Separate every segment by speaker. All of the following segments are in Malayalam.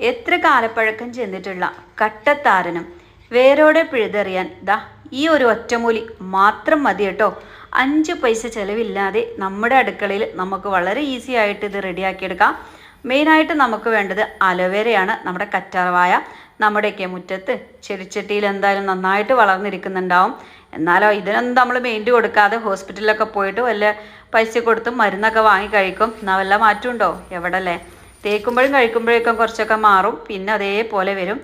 Speaker 1: എത്ര കാലപ്പഴക്കം ചെന്നിട്ടുള്ള കട്ടത്താരനും വേരോടെ പിഴുതെറിയാൻ ദാ ഈ ഒരു ഒറ്റമൂലി മാത്രം മതി കേട്ടോ. അഞ്ച് പൈസ ചിലവില്ലാതെ നമ്മുടെ അടുക്കളയിൽ നമുക്ക് വളരെ ഈസി ആയിട്ട് ഇത് റെഡിയാക്കിയെടുക്കാം. മെയിനായിട്ട് നമുക്ക് വേണ്ടത് അലോവേരയാണ് നമ്മുടെ കറ്റാർവായ. നമ്മുടെയൊക്കെ മുറ്റത്ത് ചെടിച്ചട്ടിയിൽ എന്തായാലും നന്നായിട്ട് വളർന്നിരിക്കുന്നുണ്ടാവും. എന്നാലോ ഇതിനൊന്നും നമ്മൾ മെയിന്റ് കൊടുക്കാതെ ഹോസ്പിറ്റലിലൊക്കെ പോയിട്ട് വല്ല പൈസ കൊടുത്തും മരുന്നൊക്കെ വാങ്ങി കഴിക്കും. എന്നാൽ വല്ല മാറ്റമുണ്ടോ? എവിടെ അല്ലേ തേക്കുമ്പോഴും കഴിക്കുമ്പോഴേക്കും കുറച്ചൊക്കെ മാറും. പിന്നെ അതേപോലെ വരും.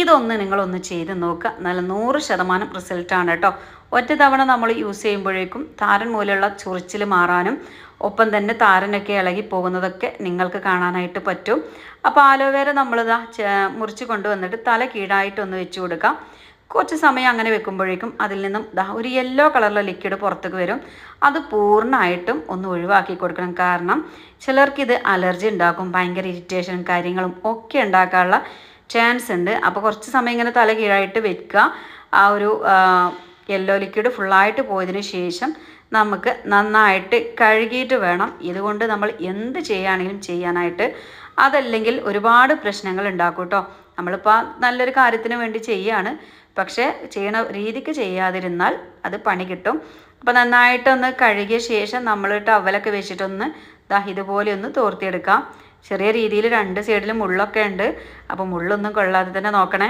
Speaker 1: ഇതൊന്ന് നിങ്ങളൊന്ന് ചെയ്ത് നോക്കുക. നല്ല നൂറ് ശതമാനം റിസൾട്ടാണ് കേട്ടോ. ഒറ്റ തവണ നമ്മൾ യൂസ് ചെയ്യുമ്പോഴേക്കും താരൻ മൂലമുള്ള ചൊറിച്ചിൽ മാറാനും ഒപ്പം തന്നെ താരനൊക്കെ ഇളകി പോകുന്നതൊക്കെ നിങ്ങൾക്ക് കാണാനായിട്ട് പറ്റും. അപ്പോൾ ആലോവേര നമ്മളിതാ മുറിച്ച് കൊണ്ടുവന്നിട്ട് തല കീഴായിട്ടൊന്ന് വെച്ച് കൊടുക്കാം. കുറച്ച് സമയം അങ്ങനെ വെക്കുമ്പോഴേക്കും അതിൽ നിന്നും ദാ ഒരു യെല്ലോ കളറിലെ ലിക്വിഡ് പുറത്തേക്ക് വരും. അത് പൂർണമായിട്ടും ഒന്ന് ഒഴിവാക്കി കൊടുക്കണം. കാരണം ചിലർക്കിത് അലർജി ഉണ്ടാക്കും ഭയങ്കര ഇറിറ്റേഷനും കാര്യങ്ങളും ഒക്കെ ഉണ്ടാക്കാനുള്ള ചാൻസ് ഉണ്ട്. അപ്പോൾ കുറച്ച് സമയം ഇങ്ങനെ തല കീഴായിട്ട് വെക്കുക. ആ ഒരു യെല്ലോ ലിക്വിഡ് ഫുള്ളായിട്ട് പോയതിന് ശേഷം നമുക്ക് നന്നായിട്ട് കഴുകിയിട്ട് വേണം. ഇതുകൊണ്ട് നമ്മൾ എന്ത് ചെയ്യുകയാണെങ്കിലും ചെയ്യാനായിട്ട്. അതല്ലെങ്കിൽ ഒരുപാട് പ്രശ്നങ്ങൾ ഉണ്ടാക്കും കേട്ടോ നമ്മളിപ്പോൾ നല്ലൊരു കാര്യത്തിന് വേണ്ടി ചെയ്യാണ്. പക്ഷേ ചെയ്യണ രീതിക്ക് ചെയ്യാതിരുന്നാൽ അത് പണി കിട്ടും. അപ്പോൾ നന്നായിട്ടൊന്ന് കഴുകിയ ശേഷം നമ്മൾ ടവലൊക്കെ വെച്ചിട്ടൊന്ന് ദാ ഇതുപോലെ ഒന്ന് തോർത്തിയെടുക്കാം. ചെറിയ രീതിയിൽ രണ്ട് സൈഡിലും മുള്ളൊക്കെ ഉണ്ട്. അപ്പോൾ മുള്ളൊന്നും കൊള്ളാതെ തന്നെ നോക്കണേ.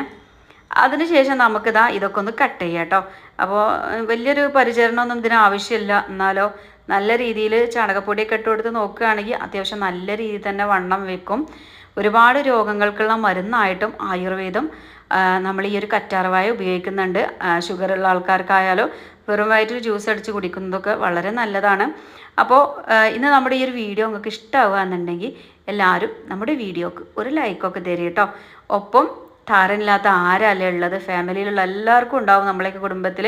Speaker 1: അതിനുശേഷം നമുക്കിതാ ഇതൊക്കെ ഒന്ന് കട്ട് ചെയ്യാം കേട്ടോ അപ്പോൾ വലിയൊരു പരിചരണമൊന്നും ഇതിന് ആവശ്യമില്ല. എന്നാലോ നല്ല രീതിയിൽ ചാണകപ്പൊടിയൊക്കെ ഇട്ട് കൊടുത്ത് നോക്കുകയാണെങ്കിൽ അത്യാവശ്യം നല്ല രീതിയിൽ തന്നെ വണ്ണം വെക്കും. ഒരുപാട് രോഗങ്ങൾക്കുള്ള മരുന്നായിട്ടും ആയുർവേദം നമ്മൾ ഈ ഒരു കറ്റാർവായ ഉപയോഗിക്കുന്നുണ്ട്. ഷുഗറുള്ള ആൾക്കാർക്കായാലും വെറും വയറ്റിൽ ജ്യൂസ് അടിച്ച് കുടിക്കുന്നതൊക്കെ വളരെ നല്ലതാണ്. അപ്പോൾ ഇന്ന് നമ്മുടെ ഈ ഒരു വീഡിയോ നിങ്ങൾക്ക് ഇഷ്ടമാവുക എന്നുണ്ടെങ്കിൽ എല്ലാവരും നമ്മുടെ വീഡിയോക്ക് ഒരു ലൈക്കൊക്കെ തരും കേട്ടോ. ഒപ്പം താരനില്ലാത്ത ആരല്ലേ ഉള്ളത്? ഫാമിലിയിലുള്ള എല്ലാവർക്കും ഉണ്ടാവും നമ്മളെയൊക്കെ കുടുംബത്തിൽ.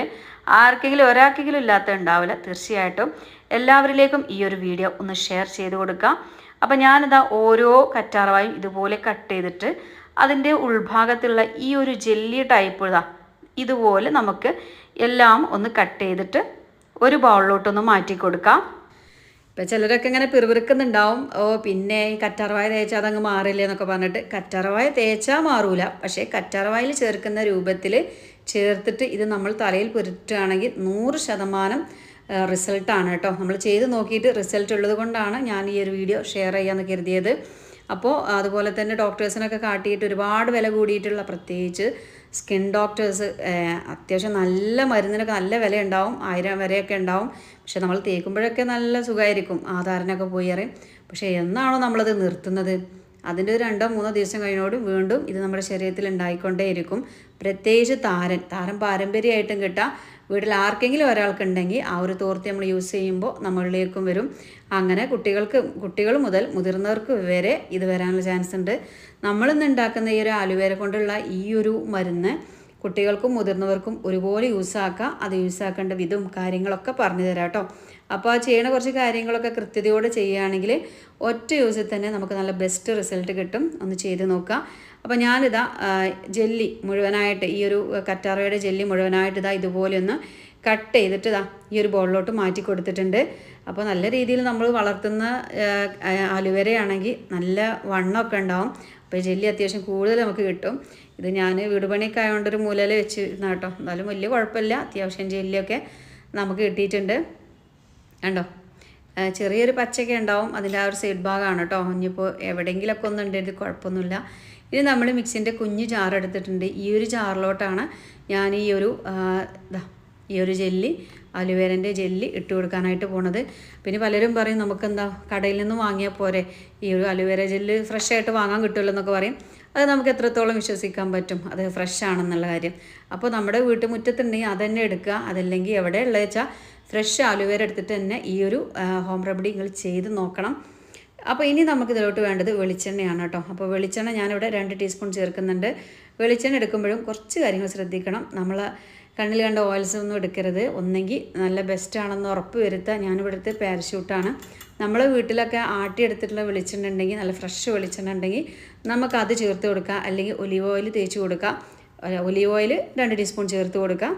Speaker 1: ആർക്കെങ്കിലും ഒരാൾക്കെങ്കിലും ഇല്ലാത്ത ഉണ്ടാവില്ല. തീർച്ചയായിട്ടും എല്ലാവരിലേക്കും ഈ ഒരു വീഡിയോ ഒന്ന് ഷെയർ ചെയ്ത് കൊടുക്കാം. അപ്പം ഞാനിതാ ഓരോ കറ്റാർവായും ഇതുപോലെ കട്ട് ചെയ്തിട്ട് അതിന്റെ ഉൾഭാഗത്തുള്ള ഈ ഒരു ജെല്ലി ടൈപ്പ് ഇതാ ഇതുപോലെ നമുക്ക് എല്ലാം ഒന്ന് കട്ട് ചെയ്തിട്ട് ഒരു ബൗളിലോട്ടൊന്ന് മാറ്റി കൊടുക്കാം. ഇപ്പം ചിലരൊക്കെ ഇങ്ങനെ പിറുപിറുക്കുന്നുണ്ടാവും ഓ പിന്നെ ഈ കറ്റാർവായ തേച്ചാൽ അതങ്ങ് മാറില്ലേ എന്നൊക്കെ പറഞ്ഞിട്ട് കറ്റാർവായ തേച്ചാൽ മാറൂല. പക്ഷേ കറ്റാർവായിൽ ചേർക്കുന്ന രൂപത്തിൽ ചേർത്തിട്ട് ഇത് നമ്മൾ തലയിൽ പുരട്ടുകയാണെങ്കിൽ നൂറ് ശതമാനം റിസൾട്ടാണ് കേട്ടോ. നമ്മൾ ചെയ്ത് നോക്കിയിട്ട് റിസൾട്ട് ഉള്ളത് കൊണ്ടാണ് ഞാൻ ഈ ഒരു വീഡിയോ ഷെയർ ചെയ്യാമെന്ന് കരുതിയത്. അപ്പോൾ അതുപോലെ തന്നെ ഡോക്ടേഴ്സിനൊക്കെ കാട്ടിയിട്ട് ഒരുപാട് വില കൂടിയിട്ടുള്ള പ്രത്യേകിച്ച് സ്കിൻ ഡോക്ടേഴ്സ് അത്യാവശ്യം നല്ല മരുന്നിനൊക്കെ നല്ല വില ഉണ്ടാവും ആയിരം വരെയൊക്കെ ഉണ്ടാവും. പക്ഷെ നമ്മൾ തേക്കുമ്പോഴൊക്കെ നല്ല സുഖമായിരിക്കും ആധാരനൊക്കെ പോയി അറിയും. പക്ഷേ എന്നാണോ നമ്മളത് നിർത്തുന്നത്? അതിന്റെ ഒരു രണ്ടോ മൂന്നോ ദിവസം കഴിഞ്ഞോടും വീണ്ടും ഇത് നമ്മുടെ ശരീരത്തിൽ ഉണ്ടായിക്കൊണ്ടേയിരിക്കും. പ്രത്യേകിച്ച് താരൻ താരൻ പാരമ്പര്യമായിട്ടും കിട്ടാം. വീട്ടിൽ ആർക്കെങ്കിലും ഒരാൾക്കുണ്ടെങ്കിൽ ആ ഒരു തോർത്തി നമ്മൾ യൂസ് ചെയ്യുമ്പോൾ നമ്മളിലേക്കും വരും. അങ്ങനെ കുട്ടികൾക്ക് കുട്ടികൾ മുതൽ മുതിർന്നവർക്ക് വരെ ഇത് വരാനുള്ള ചാൻസ് ഉണ്ട് നമ്മളിന്ന് ഉണ്ടാക്കുന്ന ഈ ഒരു ആലുവേര കൊണ്ടുള്ള ഈ ഒരു മരുന്ന് കുട്ടികൾക്കും മുതിർന്നവർക്കും ഒരുപോലെ യൂസ് ആക്കാം. അത് യൂസാക്കേണ്ട വിധവും കാര്യങ്ങളൊക്കെ പറഞ്ഞു തരാം കേട്ടോ. അപ്പോൾ ആ ചെയ്യണ കുറച്ച് കാര്യങ്ങളൊക്കെ കൃത്യതയോടെ ചെയ്യുകയാണെങ്കിൽ ഒറ്റ യൂസിൽ തന്നെ നമുക്ക് നല്ല ബെസ്റ്റ് റിസൾട്ട് കിട്ടും. ഒന്ന് ചെയ്ത് നോക്കാം. അപ്പോൾ ഞാനിതാ ജെല്ലി മുഴുവനായിട്ട് ഈ ഒരു കറ്റാറയുടെ ജെല്ലി മുഴുവനായിട്ട് ഇതാ ഇതുപോലെ ഒന്ന് കട്ട് ചെയ്തിട്ട് ഇതാ ഈ ഒരു ബോളിലോട്ട് മാറ്റി കൊടുത്തിട്ടുണ്ട്. അപ്പോൾ നല്ല രീതിയിൽ നമ്മൾ വളർത്തുന്ന അലുവരയാണെങ്കിൽ നല്ല വണ്ണമൊക്കെ ഉണ്ടാവും. അപ്പോൾ ജെല്ലി അത്യാവശ്യം കൂടുതൽ നമുക്ക് കിട്ടും. ഇത് ഞാൻ വീട് പണിയൊക്കെ ആയതുകൊണ്ട് ഒരു മൂലയിൽ വെച്ച് ഇരുന്ന കേട്ടോ എന്നാലും വലിയ കുഴപ്പമില്ല. അത്യാവശ്യം ജെല്ലിയൊക്കെ നമുക്ക് കിട്ടിയിട്ടുണ്ട്. കണ്ടോ? ചെറിയൊരു പച്ചയൊക്കെ ഉണ്ടാവും. അതിന്റെ ആ ഒരു സൈഡ് ഭാഗമാണ് കേട്ടോ ഇനിയിപ്പോൾ എവിടെയെങ്കിലുമൊക്കെ ഒന്നും ഉണ്ടെങ്കിൽ കുഴപ്പമൊന്നുമില്ല. ഇനി നമ്മൾ മിക്സിന്റെ കുഞ്ഞ് ജാർ എടുത്തിട്ടുണ്ട്. ഈ ഒരു ജാറിലോട്ടാണ് ഞാൻ ഈ ഒരു ഈ ഒരു ജെല്ലി അലുവേരന്റെ ജെല്ലി ഇട്ട് കൊടുക്കാനായിട്ട് പോണത്. പിന്നെ പലരും പറയും നമുക്കെന്താ കടയിൽ നിന്ന് വാങ്ങിയാൽ പോരെ? ഈ ഒരു അലുവേര ജെല്ല് ഫ്രഷായിട്ട് വാങ്ങാൻ കിട്ടുമല്ലോ എന്നൊക്കെ പറയും. അത് നമുക്ക് എത്രത്തോളം വിശ്വസിക്കാൻ പറ്റും? അത് ഫ്രഷ് ആണെന്നുള്ള കാര്യം. അപ്പോൾ നമ്മുടെ വീട്ടുമുറ്റത്തുണ്ടെങ്കിൽ അത് തന്നെ എടുക്കുക. അതല്ലെങ്കിൽ എവിടെ ഉള്ളത് വെച്ചാൽ ഫ്രഷ് ആലുവേര എടുത്തിട്ട് തന്നെ ഈ ഒരു ഹോം റെമഡി നിങ്ങൾ ചെയ്ത് നോക്കണം. അപ്പോൾ ഇനി നമുക്ക് ഇതിലോട്ട് വേണ്ടത് വെളിച്ചെണ്ണയാണ് കേട്ടോ. അപ്പോൾ വെളിച്ചെണ്ണ ഞാനിവിടെ രണ്ട് ടീസ്പൂൺ ചേർക്കുന്നുണ്ട്. വെളിച്ചെണ്ണ എടുക്കുമ്പോഴും കുറച്ച് കാര്യങ്ങൾ ശ്രദ്ധിക്കണം. നമ്മൾ കണ്ണിൽ കണ്ട ഓയിൽസ് ഒന്നും എടുക്കരുത്. ഒന്നെങ്കിൽ നല്ല ബെസ്റ്റ് ആണെന്ന് ഉറപ്പ് വരുത്തുക ഞാനിവിടുത്തെ പാരഷൂട്ടാണ് നമ്മൾ വീട്ടിലൊക്കെ ആട്ടിയെടുത്തിട്ടുള്ള വെളിച്ചെണ്ണ ഉണ്ടെങ്കിൽ നല്ല ഫ്രഷ് വെളിച്ചെണ്ണ ഉണ്ടെങ്കിൽ നമുക്ക് അത് ചേർത്ത് കൊടുക്കുക അല്ലെങ്കിൽ ഒലിവ് ഓയിൽ തേച്ച് കൊടുക്കുക ഒലിവ് ഓയിൽ രണ്ട് ടീസ്പൂൺ ചേർത്ത് കൊടുക്കുക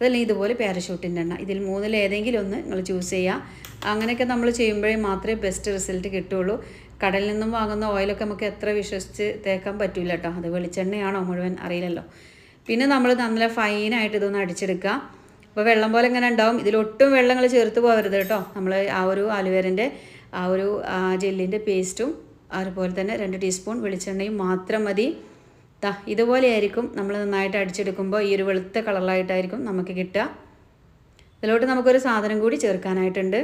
Speaker 1: അതല്ലെങ്കിൽ ഇതുപോലെ പാരഷൂട്ടിന്റെ എണ്ണ. ഇതിൽ മൂന്നിൽ ഏതെങ്കിലും ഒന്ന് നിങ്ങൾ ചൂസ് ചെയ്യുക. അങ്ങനെയൊക്കെ നമ്മൾ ചെയ്യുമ്പോഴേ മാത്രമേ ബെസ്റ്റ് റിസൾട്ട് കിട്ടുള്ളൂ കടലിൽ നിന്നും വാങ്ങുന്ന ഓയിലൊക്കെ നമുക്ക് എത്ര വിശ്വസിച്ച് തേക്കാൻ പറ്റില്ല കേട്ടോ. അത് വെളിച്ചെണ്ണയാണോ മുഴുവൻ? അറിയില്ലല്ലോ. പിന്നെ നമ്മൾ നല്ല ഫൈനായിട്ട് ഇതൊന്ന് അടിച്ചെടുക്കുക. അപ്പോൾ വെള്ളം പോലെ ഇങ്ങനെ ഉണ്ടാവും. ഇതിലൊട്ടും വെള്ളങ്ങൾ ചേർത്ത് പോകരുത് കേട്ടോ. നമ്മൾ ആ ഒരു ആലുവേരന്റെ ആ ഒരു ജെല്ലിന്റെ പേസ്റ്റും അതുപോലെ തന്നെ രണ്ട് ടീസ്പൂൺ വെളിച്ചെണ്ണയും മാത്രം മതി. ദാ ഇതുപോലെയായിരിക്കും നമ്മൾ നന്നായിട്ട് അടിച്ചെടുക്കുമ്പോൾ ഈ ഒരു വെളുത്ത കളറിലായിട്ടായിരിക്കും നമുക്ക് കിട്ടുക. ഇതിലോട്ട് നമുക്കൊരു സാധനം കൂടി ചേർക്കാനായിട്ടുണ്ട്.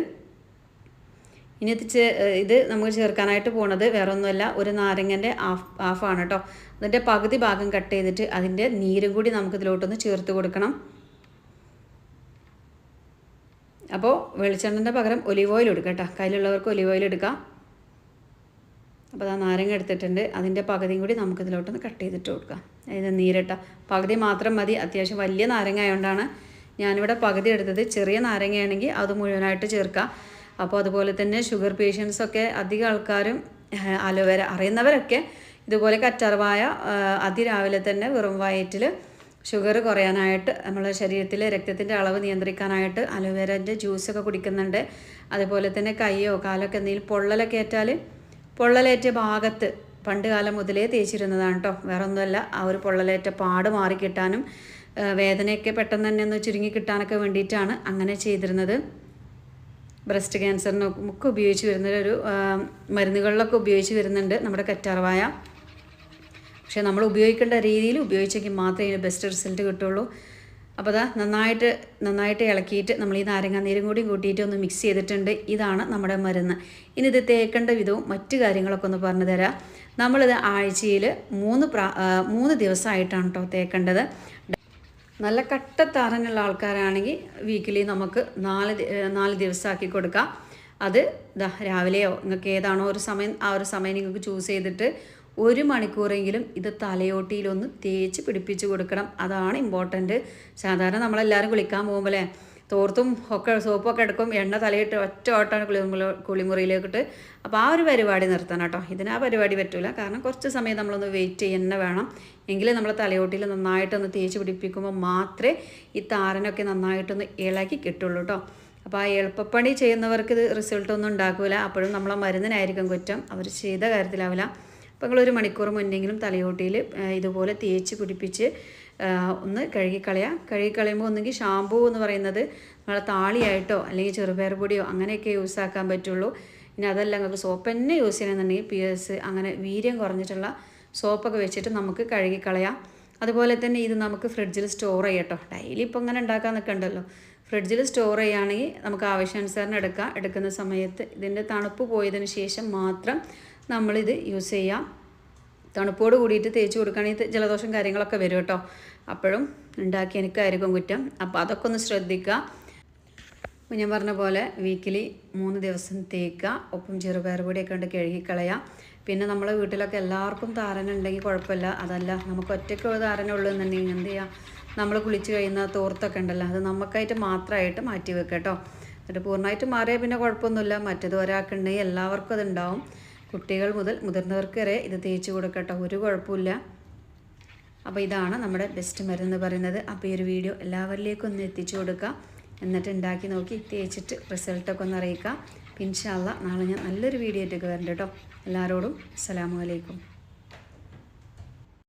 Speaker 1: ഇനി ഇത് ചേ ഇത് നമുക്ക് ചേർക്കാനായിട്ട് പോണത് വേറെ ഒന്നുമല്ല ഒരു നാരങ്ങന്റെ ഹാഫ് ഹാഫാണ് കേട്ടോ അതിന്റെ പകുതി ഭാഗം കട്ട് ചെയ്തിട്ട് അതിന്റെ നീരും കൂടി നമുക്ക് ഇതിലോട്ടൊന്ന് ചേർത്ത് കൊടുക്കണം. അപ്പോൾ വെളിച്ചെണ്ണന്റെ പകരം ഒലിവ് ഓയിൽ എടുക്കുക കേട്ടോ കയ്യിലുള്ളവർക്ക് ഒലിവ് ഓയിൽ എടുക്കാം. അപ്പോൾ ആ നാരങ്ങ എടുത്തിട്ടുണ്ട്. അതിന്റെ പകുതിയും കൂടി നമുക്ക് ഇതിലോട്ടൊന്ന് കട്ട് ചെയ്തിട്ട് കൊടുക്കാം. അതിന്റെ നീരിട്ട പകുതി മാത്രം മതി. അത്യാവശ്യം വലിയ നാരങ്ങ ആയതുകൊണ്ടാണ് ഞാനിവിടെ പകുതി എടുത്തത്. ചെറിയ നാരങ്ങയാണെങ്കിൽ അത് മുഴുവനായിട്ട് ചേർക്കാം. അപ്പോൾ അതുപോലെ തന്നെ ഷുഗർ പേഷ്യൻസൊക്കെ അധികം ആൾക്കാരും അലോവേര അറിയുന്നവരൊക്കെ ഇതുപോലെ കറ്റാർവായ അതിരാവിലെ തന്നെ വെറും വയറ്റിൽ ഷുഗർ കുറയാനായിട്ട് നമ്മളെ ശരീരത്തിലെ രക്തത്തിന്റെ അളവ് നിയന്ത്രിക്കാനായിട്ട് അലോവേരന്റെ ജ്യൂസൊക്കെ കുടിക്കുന്നുണ്ട്. അതുപോലെ തന്നെ കയ്യോ കാലൊക്കെ എന്തെങ്കിലും പൊള്ളലൊക്കെ ഏറ്റാൽ പൊള്ളലേറ്റ ഭാഗത്ത് പണ്ട് കാലം മുതലേ തേച്ചിരുന്നതാണ് കേട്ടോ വേറെ ഒന്നുമല്ല ആ ഒരു പൊള്ളലേറ്റ പാട് മാറിക്കിട്ടാനും വേദനയൊക്കെ പെട്ടെന്ന് തന്നെ ഒന്ന് ചുരുങ്ങി കിട്ടാനൊക്കെ വേണ്ടിയിട്ടാണ് അങ്ങനെ ചെയ്തിരുന്നത്. ബ്രസ്റ്റ് ക്യാൻസറിനൊക്കെ ഉപയോഗിച്ച് വരുന്ന ഒരു മരുന്നുകളിലൊക്കെ ഉപയോഗിച്ച് വരുന്നുണ്ട് നമ്മുടെ കറ്റാർവായ. പക്ഷേ നമ്മൾ ഉപയോഗിക്കേണ്ട രീതിയിൽ ഉപയോഗിച്ചെങ്കിൽ മാത്രമേ ഇതിന് ബെസ്റ്റ് റിസൾട്ട് കിട്ടുള്ളൂ. അപ്പോൾ അതാ നന്നായിട്ട് നന്നായിട്ട് ഇളക്കിയിട്ട് നമ്മൾ ഈ നാരങ്ങ നീരും കൂടി കൂട്ടിയിട്ട് ഒന്ന് മിക്സ് ചെയ്തിട്ടുണ്ട്. ഇതാണ് നമ്മുടെ മരുന്ന്. ഇനി ഇത് തേക്കേണ്ട വിധവും മറ്റു കാര്യങ്ങളൊക്കെ ഒന്ന് പറഞ്ഞു തരാം. നമ്മളിത് ആഴ്ചയിൽ മൂന്ന് പ്രാ മൂന്ന് ദിവസമായിട്ടാണ് കേട്ടോ തേക്കേണ്ടത്. നല്ല കട്ട താറനുള്ള ആൾക്കാരാണെങ്കിൽ വീക്കിലി നമുക്ക് നാല് നാല് ദിവസമാക്കി കൊടുക്കാം. അത് രാവിലെയോ നിങ്ങൾക്ക് ഏതാണോ ഒരു സമയം ആ ഒരു സമയം നിങ്ങൾക്ക് ചൂസ് ചെയ്തിട്ട് ഒരു മണിക്കൂറെങ്കിലും ഇത് തലയോട്ടിയിലൊന്ന് തേച്ച് പിടിപ്പിച്ച് കൊടുക്കണം. അതാണ് ഇമ്പോർട്ടന്റ് സാധാരണ നമ്മളെല്ലാവരും കുളിക്കാൻ പോകുമ്പോഴേ തോർത്തും ഒക്കെ സോപ്പൊക്കെ എടുക്കും എണ്ണ തലയിട്ട് ഒറ്റ ഓട്ടാണ് കുളിമുറി കുളിമുറിയിലേക്കിട്ട്. അപ്പോൾ ആ ഒരു പരിപാടി നിർത്തണം കേട്ടോ. ഇതിന് ആ പരിപാടി പറ്റില്ല കാരണം കുറച്ച് സമയം നമ്മളൊന്ന് വെയിറ്റ് ചെയ്യുന്ന വേണം. എങ്കിലേ നമ്മൾ തലയോട്ടിൽ നന്നായിട്ടൊന്ന് തേച്ച് പിടിപ്പിക്കുമ്പോൾ മാത്രമേ ഈ താരനൊക്കെ നന്നായിട്ടൊന്ന് ഇളക്കി കിട്ടുള്ളൂ കേട്ടോ. അപ്പോൾ ആ എളുപ്പപ്പണി ചെയ്യുന്നവർക്ക് ഇത് റിസൾട്ടൊന്നും ഉണ്ടാക്കില്ല അപ്പോഴും നമ്മളെ മരുന്നിനായിരിക്കും കുറ്റം. അവർ ചെയ്ത കാര്യത്തിലാവില്ല. അപ്പോൾ നിങ്ങളൊരു മണിക്കൂർ മുന്നെങ്കിലും തലയോട്ടിയിൽ ഇതുപോലെ തേച്ച് പിടിപ്പിച്ച് ഒന്ന് കഴുകിക്കളയാം. കഴുകിക്കളയുമ്പോൾ ഒന്നെങ്കിൽ ഷാമ്പൂ എന്ന് പറയുന്നത് നമ്മളെ താളിയായിട്ടോ അല്ലെങ്കിൽ ചെറുപയർ പൊടിയോ അങ്ങനെയൊക്കെ യൂസ് ആക്കാൻ പറ്റുള്ളൂ. ഇനി അതല്ല നിങ്ങൾക്ക് സോപ്പ് തന്നെ യൂസ് ചെയ്യണമെന്നുണ്ടെങ്കിൽ പി എസ് അങ്ങനെ വീര്യം കുറഞ്ഞിട്ടുള്ള സോപ്പൊക്കെ വെച്ചിട്ട് നമുക്ക് കഴുകിക്കളയാം. അതുപോലെ തന്നെ ഇത് നമുക്ക് ഫ്രിഡ്ജിൽ സ്റ്റോർ ചെയ്യട്ടോ ഡെയിലി ഇപ്പോൾ ഇങ്ങനെ ഉണ്ടാക്കാൻ നിൽക്കണ്ടല്ലോ. ഫ്രിഡ്ജിൽ സ്റ്റോർ ചെയ്യുകയാണെങ്കിൽ നമുക്ക് ആവശ്യാനുസരണം എടുക്കാം. എടുക്കുന്ന സമയത്ത് ഇതിന്റെ തണുപ്പ് പോയതിന് ശേഷം മാത്രം നമ്മളിത് യൂസ് ചെയ്യാം. തണുപ്പോട് കൂടിയിട്ട് തേച്ച് കൊടുക്കുകയാണെങ്കിൽ ജലദോഷം കാര്യങ്ങളൊക്കെ വരും കേട്ടോ. അപ്പോഴും ഉണ്ടാക്കി എനിക്കായിരിക്കും കുറ്റം. അപ്പോൾ അതൊക്കെ ഒന്ന് ശ്രദ്ധിക്കുക. അപ്പോൾ ഞാൻ പറഞ്ഞ പോലെ വീക്കിലി മൂന്ന് ദിവസം തേക്കുക ഒപ്പം ചെറുപയർ പൊടിയൊക്കെ ഉണ്ട് കഴുകിക്കളയാം പിന്നെ നമ്മളെ വീട്ടിലൊക്കെ എല്ലാവർക്കും താരന ഉണ്ടെങ്കിൽ കുഴപ്പമില്ല. അതല്ല നമുക്ക് ഒറ്റയ്ക്ക് താരനുള്ളൂ എന്നുണ്ടെങ്കിൽ എന്ത് ചെയ്യാം? നമ്മൾ കുളിച്ച് കഴിയുന്ന തോർത്തൊക്കെ ഉണ്ടല്ലോ അത് നമുക്കായിട്ട് മാത്രമായിട്ട് മാറ്റി വെക്കാം കേട്ടോ. എന്നിട്ട് പൂർണമായിട്ട് മാറിയാൽ പിന്നെ കുഴപ്പമൊന്നുമില്ല. മറ്റേത് ഒരാൾക്കുണ്ടെങ്കിൽ എല്ലാവർക്കും അത് ഉണ്ടാവും. കുട്ടികൾ മുതൽ മുതിർന്നവർക്ക് വരെ ഇത് തേച്ച് കൊടുക്കട്ടോ. ഒരു കുഴപ്പമില്ല. അപ്പോൾ ഇതാണ് നമ്മുടെ ബെസ്റ്റ് മരുന്ന് പറയുന്നത്. അപ്പോൾ ഈ ഒരു വീഡിയോ എല്ലാവരിലേക്കും ഒന്ന് എത്തിച്ചു കൊടുക്കുക എന്നിട്ട് ഉണ്ടാക്കി നോക്കി തേച്ചിട്ട് റിസൾട്ടൊക്കെ ഒന്ന് അറിയിക്കാം. പിൻഷാല്ല നാളെ ഞാൻ നല്ലൊരു വീഡിയോ ആയിട്ടൊക്കെ വരണ്ട കേട്ടോ. എല്ലാവരോടും അസ്സലാമു അലൈക്കും.